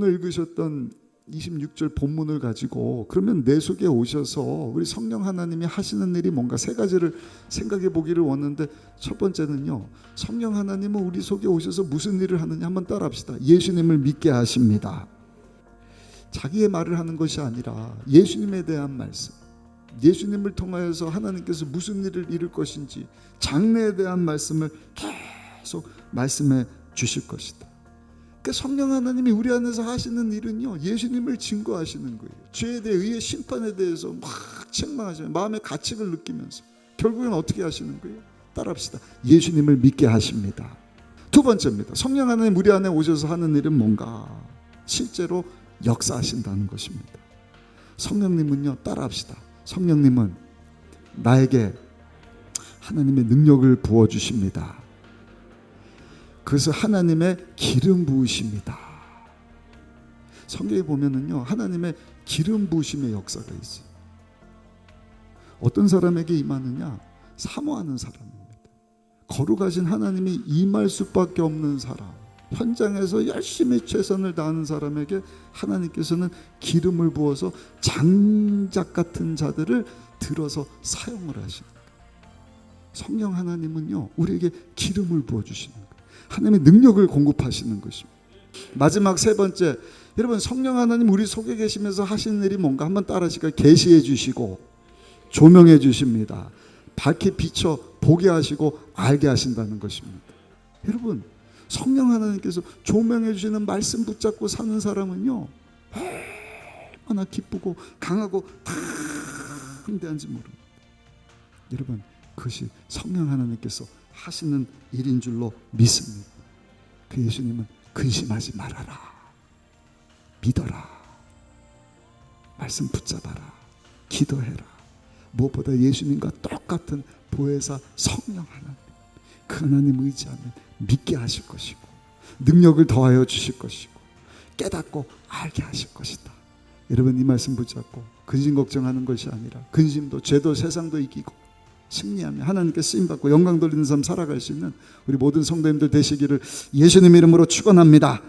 오늘 읽으셨던 26절 본문을 가지고 그러면 내 속에 오셔서 우리 성령 하나님이 하시는 일이 뭔가 세 가지를 생각해 보기를 원하는데 첫 번째는요. 성령 하나님은 우리 속에 오셔서 무슨 일을 하느냐 한번 따라합시다. 예수님을 믿게 하십니다. 자기의 말을 하는 것이 아니라 예수님에 대한 말씀. 예수님을 통하여서 하나님께서 무슨 일을 이룰 것인지 장래에 대한 말씀을 계속 말씀해 주실 것이다. 그 성령 하나님이 우리 안에서 하시는 일은요 예수님을 증거하시는 거예요. 죄에 대해 의의 심판에 대해서 막 책망하시는 마음의 가책을 느끼면서 결국엔 어떻게 하시는 거예요? 따라합시다. 예수님을 믿게 하십니다. 두 번째입니다. 성령 하나님 우리 안에 오셔서 하는 일은 뭔가 실제로 역사하신다는 것입니다. 성령님은요 따라합시다. 성령님은 나에게 하나님의 능력을 부어 주십니다. 그래서 하나님의 기름 부으십니다. 성경에 보면은요 하나님의 기름 부으심의 역사가 있어요. 어떤 사람에게 임하느냐 사모하는 사람입니다. 거룩하신 하나님이 임할 수밖에 없는 사람. 현장에서 열심히 최선을 다하는 사람에게 하나님께서는 기름을 부어서 장작 같은 자들을 들어서 사용을 하시는 거예요. 성령 하나님은요 우리에게 기름을 부어 주시는 거예요. 하나님의 능력을 공급하시는 것입니다. 마지막 세 번째, 여러분 성령 하나님 우리 속에 계시면서 하시는 일이 뭔가 한번 따라하시까 계시해 주시고 조명해 주십니다. 밝게 비춰 보게 하시고 알게 하신다는 것입니다. 여러분 성령 하나님께서 조명해 주시는 말씀 붙잡고 사는 사람은요 얼마나 기쁘고 강하고 담대한지 모릅니다. 여러분 그것이 성령 하나님께서 하시는 일인 줄로 믿습니다. 그 예수님은 근심하지 말아라. 믿어라. 말씀 붙잡아라. 기도해라. 무엇보다 예수님과 똑같은 보혜사 성령 하나님. 그 하나님 의지하면 믿게 하실 것이고 능력을 더하여 주실 것이고 깨닫고 알게 하실 것이다. 여러분 이 말씀 붙잡고 근심 걱정하는 것이 아니라 근심도 죄도 세상도 이기고 승리하며 하나님께 쓰임 받고 영광 돌리는 삶 살아갈 수 있는 우리 모든 성도님들 되시기를 예수님 이름으로 축원합니다.